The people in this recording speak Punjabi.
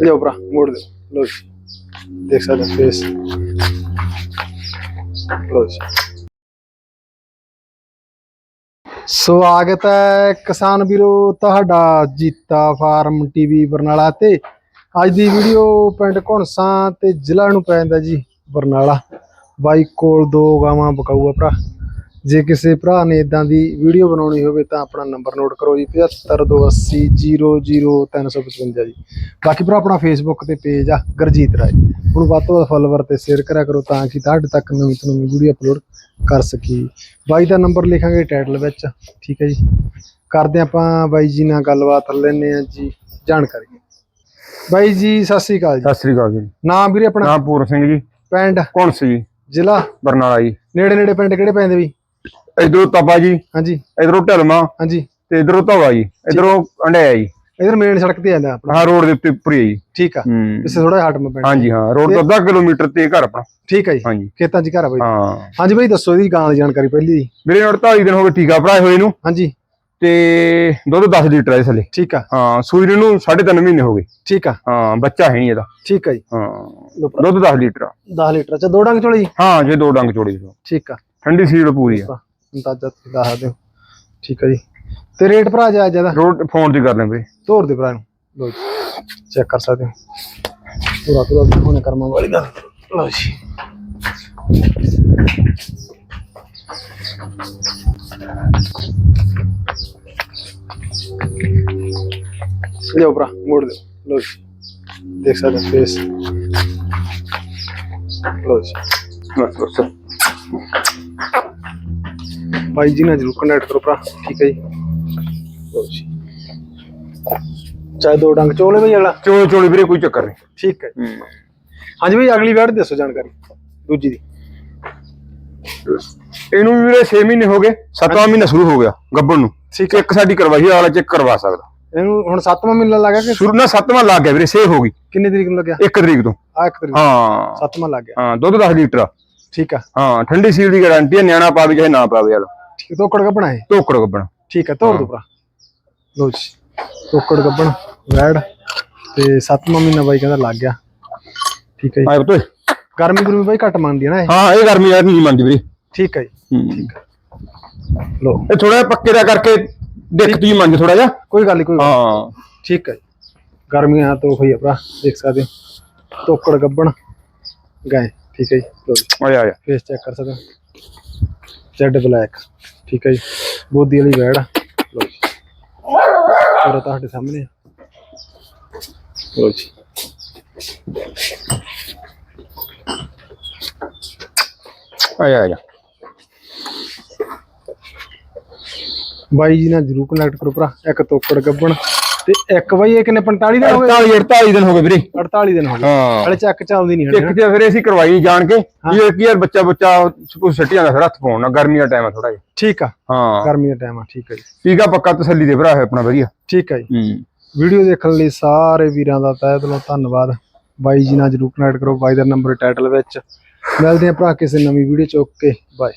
ਲਿਓ ਭਰਾ ਮੋੜ ਦੇ ਲੋ ਜੀ ਦੇਖ ਸਕਦੇ ਫੇਸ ਲੋ ਜੀ ਸਵਾਗਤ ਹੈ ਕਿਸਾਨ ਵੀਰੋ, ਤੁਹਾਡਾ ਜੀਤਾ ਫਾਰਮ ਟੀਵੀ ਬਰਨਾਲਾ ਤੇ। ਅੱਜ ਦੀ ਵੀਡੀਓ ਪਿੰਡ ਘੁਣਸਾਂ ਤੇ ਜ਼ਿਲ੍ਹਾ ਨੂੰ ਪੈ ਜਾਂਦਾ ਜੀ ਬਰਨਾਲਾ। ਬਾਈ ਕੋਲ ਦੋ ਗਾਵਾਂ ਬਕਾਊਆ ਭਰਾ। ਜੇ ਕਿਸੇ ਭਰਾ ਨੇ ਇਦਾਂ ਦੀ ਵੀਡੀਓ ਬਣਾਉਣੀ ਹੋਵੇ ਤਾਂ ਆਪਣਾ ਨੰਬਰ ਨੋਟ ਕਰੋ ਜੀ 7528000355 ਜੀ। ਬਾਕੀ ਭਰਾ ਆਪਣਾ ਫੇਸਬੁੱਕ ਤੇ ਪੇਜ ਆ ਗਰਜੀਤ ਰਾਏ। ਹੁਣ ਵੱਧ ਤੋਂ ਵੱਧ ਫਾਲੋਵਰ ਤੇ ਸ਼ੇਅਰ ਕਰਿਆ ਕਰੋ ਤਾਂ ਕਿ ਤੁਹਾਡੇ ਤੱਕ ਨਵੀਂ ਤੋਂ ਨਵੀਂ ਵੀਡੀਓ ਅਪਲੋਡ ਕਰ ਸਕੀ ਬਾਈ ਦਾ ਨੰਬਰ ਲਿਖਾਂਗੇ ਟਾਈਟਲ ਵਿੱਚ ਠੀਕ ਹੈ ਜੀ। ਕਰਦੇ ਆਪਾਂ ਬਾਈ ਜੀ ਨਾਲ ਗੱਲਬਾਤ ਲੈਣੇ ਆ ਜੀ ਜਾਣਕਾਰੀ। ਬਾਈ ਜੀ ਸਤਿ ਸ੍ਰੀ ਅਕਾਲ ਜੀ। ਸਤਿ ਸ੍ਰੀ ਅਕਾਲ ਜੀ। ਨਾਮ ਵੀਰੇ ਆਪਣਾ? ਨਾਮ ਪੂਰਨ ਸਿੰਘ ਜੀ। ਪਿੰਡ? ਕੌਣ ਸੀ ਜੀ। ਜ਼ਿਲ੍ਹਾ? ਬਰਨਾਲਾ ਜੀ। ਨੇੜੇ ਨੇੜੇ ਪਿੰਡ ਕਿਹੜੇ ਪੈਂਦੇ ਵੀ? ਇਧਰੋਂ ਤਪਾ ਜੀ ਹਾਂਜੀ। ਇਧਰੋਂ ਢਲਮਾ ਹਾਂਜੀ। ਤੇ ਇਧਰੋਂ ਧਵਾ ਜੀ ਇਧਰੋਂ ਅੰਡਿਆ ਜੀ। ਇਧਰ ਮੇਨ ਸੜਕ ਤੇ ਆਂਦਾ ਆਪਣਾ। ਹਾਂ ਰੋਡ ਦੇ ਉੱਤੇ ਉੱਪਰ ਜੀ। ਠੀਕ ਆ। ਇਸੇ ਥੋੜਾ ਹਟ ਮੈਂ ਪਿੰਡ ਹਾਂਜੀ ਹਾਂ ਰੋਡ ਤੋਂ ਅੱਧਾ ਕਿਲੋਮੀਟਰ ਤੇ ਘਰ ਆਪਣਾ। ਠੀਕ ਹੈ ਜੀ। ਹਾਂਜੀ। ਖੇਤਾਂ 'ਚ ਘਰ ਆ ਬਾਈ। ਹਾਂ। ਹਾਂਜੀ ਬਾਈ ਦੱਸੋ ਇਹਦੀ ਗਾਂ ਦੀ ਜਾਣਕਾਰੀ ਪਹਿਲੀ ਜੀ। ਮੇਰੇ 48 ਦਿਨ ਹੋ ਗਏ ਟੀਕਾ ਭਰਾਏ ਹੋਏ ਨੂੰ। ਹਾਂਜੀ। ਤੇ ਦੁੱਧ 10 ਲੀਟਰ ਹੈ ਥੱਲੇ। ਠੀਕ ਆ। ਹਾਂ ਸੂਈ ਨੂੰ 3.5 ਮਹੀਨੇ ਹੋ ਗਏ। ਠੀਕ ਆ। ਹਾਂ ਬੱਚਾ ਹੈ ਨਹੀਂ ਇਹਦਾ। ਠੀਕ ਆ ਜੀ। ਹਾਂ। ਦੁੱਧ 10 ਲੀਟਰ ਆ। 10 ਲੀਟਰ ਚ ਦੋ ਡੰਗ ਚੋਲੀ ਹਾਂ ਜੇ ਦੋ ਡੰਗ ਚੋੜੀ। ਠੀਕ ਆ। ਠੰਡੀ ਸੀਲ ਪੂਰੀ ਆ। ਅੰਦਾਜ਼ਾ ਤੁਸੀਂ ਦੱਸ ਦਿਓ। ਠੀਕ ਆ ਜੀ। ਤੇ ਰੇਟ ਭਰਾ ਜਾ ਜ਼ਿਆਦਾ ਰੋਡ ਫੋਨ ਤੇ ਕਰ ਲੈ ਵੀਰੇ ਤੋਰ ਦੇ ਭਰਾ ਨੂੰ। ਲੋ ਜੀ ਚੈੱਕ ਕਰ ਸਕਦੇ ਹੋ। ਪੂਰਾ ਪੂਰਾ ਹੋਣੇ ਕਰਮਾਂ ਵਾਲੀ ਦਾ। ਲੋ ਜੀ। ਲਿਓ ਭਰਾ ਮੋੜ ਦੇ ਲੋ ਜੀ। ਦੇਖ ਸਕਦੇ ਹੋ ਫੇਸ ਲੋ ਜੀ। ਬਸ ਬਸ। ਭਾਈ ਜੀ ਨਾਲ ਜਰੂਰ ਕੰਟੈਕਟ ਕਰੋ ਭਰਾ ਠੀਕ ਹੈ ਜੀ। ਚਾਹੇ ਦੋ ਡੰਗ ਚੋਲੇ ਬਈ ਅਗਲਾ ਚੋਲੀ ਚੋਲੀ ਵੀਰੇ ਕੋਈ ਚੱਕਰ ਨਹੀਂ। ਠੀਕ ਹੈ। ਹੂੰ। ਹਾਂਜੀ ਬਈ ਅਗਲੀ ਵਾਰ ਦੱਸੋ ਜਾਣਕਾਰੀ ਦੂਜੀ ਦੀ। ਇਹਨੂੰ ਵੀ ਵੀਰੇ 6 ਮਹੀਨੇ ਹੋ ਗਏ 7ਵਾਂ ਮਹੀਨਾ ਸ਼ੁਰੂ ਹੋ ਗਿਆ ਗੱਬਣ ਨੂੰ। ਠੀਕ ਚੈੱਕ ਸਾਡੀ ਕਰਵਾਈ ਵਾਲਾ ਚੈੱਕ ਕਰਵਾ ਸਕਦਾ। ਇਹਨੂੰ ਹੁਣ 7ਵਾਂ ਮਹੀਨਾ ਲੱਗਾ ਕਿ ਸ਼ੁਰੂ ਨਾਲ 7ਵਾਂ ਲੱਗ ਗਿਆ ਵੀਰੇ 6 ਹੋ ਗਈ। ਕਿੰਨੀ ਤਰੀਕ ਨੂੰ ਲੱਗਿਆ? 1 ਤਰੀਕ ਤੋਂ। ਆ ਇੱਕ ਤਰੀਕ ਹਾਂ। 7ਵਾਂ ਲੱਗ ਗਿਆ। ਹਾਂ ਦੁੱਧ 10 ਲੀਟਰ ਆ। ਠੀਕ ਆ। ਹਾਂ ਠੰਡੀ ਸੀਲ ਦੀ ਗਾਰੰਟੀ ਹੈ ਨਿਆਣਾ ਪਾਵੇ ਚਾਹੇ ਨਾ ਪਾਵੇ ਵਾਲਾ। ਠੀਕ ਤੋਕੜ ਗੱਬਣਾ ਹੈ ਟੋਕੜ ਗੱਬਣ। ਠੀਕ ਹੈ ਤੋੜ ਦੋ ਭਰਾ। ਲਓ ਜੀ ਤੋਕੜ ਗੱਬਣ ਵੈੜ ਤੇ 7ਵਾਂ ਮਹੀਨਾ ਬਾਈ ਕਹਿੰਦਾ ਲੱਗ ਗਿਆ। ਠੀਕ ਹੈ ਜੀ। ਆਏ ਬਤੋਏ ਗਰਮੀ ਗੁਰਮੀ ਬਾਈ ਘੱਟ ਮੰਨਦੀ ਹੈ ਨਾ ਇਹ? ਹਾਂ ਇਹ ਗਰਮੀ ਯਾਰ ਨਹੀਂ ਮੰਨਦੀ ਵੀਰੇ। ਠੀਕ ਹੈ ਜੀ ਹੂੰ। ਲਓ। ਇਹ ਥੋੜਾ ਪੱਕੇ ਦਾ ਕਰਕੇ ਦਿੱਕਤ ਹੀ ਮੰਨ ਥੋੜਾ ਜਿਹਾ। ਕੋਈ ਗੱਲ ਨਹੀਂ ਕੋਈ। ਹਾਂ। ਠੀਕ ਹੈ। ਗਰਮੀਆਂ ਤੋਂ ਹੋਈ ਆ ਭਰਾ ਦੇਖ ਸਕਦੇ ਹੋ। ਤੋਕੜ ਗੱਬਣ ਗਏ। ਠੀਕ ਹੈ ਜੀ ਲਓ ਜੀ। ਆਇਆ ਆਇਆ ਫੇਸ ਚੈੱਕ ਕਰ ਸਕਦੇ ਹੋ। ਜੈਡ ਬਲੈਕ ਠੀਕ ਹੈ ਜੀ। ਬੋਦੀ ਵਾਲੀ ਵੈੜ ਆ। ਲਓ ਜੀ। ਪੂਰਾ ਤੁਹਾਡੇ ਸਾਹਮਣੇ ਆ। ਲਓ ਜੀ। ਆਇਆ ਆਇਆ ਬਾਈ ਜੀ ਨਾਲ ਜਰੂਰ ਕਨੈਕਟ ਕਰੋ ਭਰਾ। ਇੱਕ ਤੋਕੜ ਗੱਬਣ। ਤੇ ਇੱਕ ਬਾਈ ਇਹ ਕਿੰਨੇ 45 ਦਿਨ ਹੋ ਗਏ? 48 48 ਦਿਨ ਹੋ ਗਏ ਵੀਰੇ। 48 ਦਿਨ ਹੋ ਗਏ। ਹਾਂ। ਹਲੇ ਚੱਕ ਚੱਲਦੀ ਨਹੀਂ ਹਲੇ। ਇੱਕ ਤੇ ਫਿਰ ਅਸੀਂ ਕਰਵਾਈ ਜਾਣ ਕੇ ਵੀ ਇਹ ਕੀ ਯਾਰ ਬੱਚਾ ਬੱਚਾ ਕੋਈ ਸੱਟੀਆਂ ਦਾ ਫਿਰ ਹੱਥ ਪਾਉਣਾ ਗਰਮੀ ਦਾ ਟਾਈਮ ਆ ਥੋੜਾ ਜਿਹਾ। ਠੀਕ ਆ। ਹਾਂ। ਗਰਮੀ ਦਾ ਟਾਈਮ ਆ ਠੀਕ ਹੈ ਜੀ। ਟੀਕਾ ਪੱਕਾ ਤਸੱਲੀ ਦੇ ਭਰਾ ਹੈ ਆਪਣਾ ਵਧੀਆ। ਠੀਕ ਹੈ ਜੀ। ਹੂੰ। ਵੀਡੀਓ ਦੇਖਣ ਲਈ ਸਾਰੇ ਵੀਰਾਂ ਦਾ ਤਹਿ ਦਿਲੋਂ ਧੰਨਵਾਦ। ਬਾਈ ਜੀ ਨਾਲ ਜਰੂਰ ਕਨੈਕਟ ਕਰੋ ਬਾਈ ਦਾ ਨੰਬਰ ਟਾਈਟਲ ਵਿੱਚ। ਮਿਲਦੇ ਹਾਂ ਭਰਾ ਕਿਸੇ ਨਵੀਂ ਵੀਡੀਓ ਚੁੱਕ ਕੇ ਬਾਏ।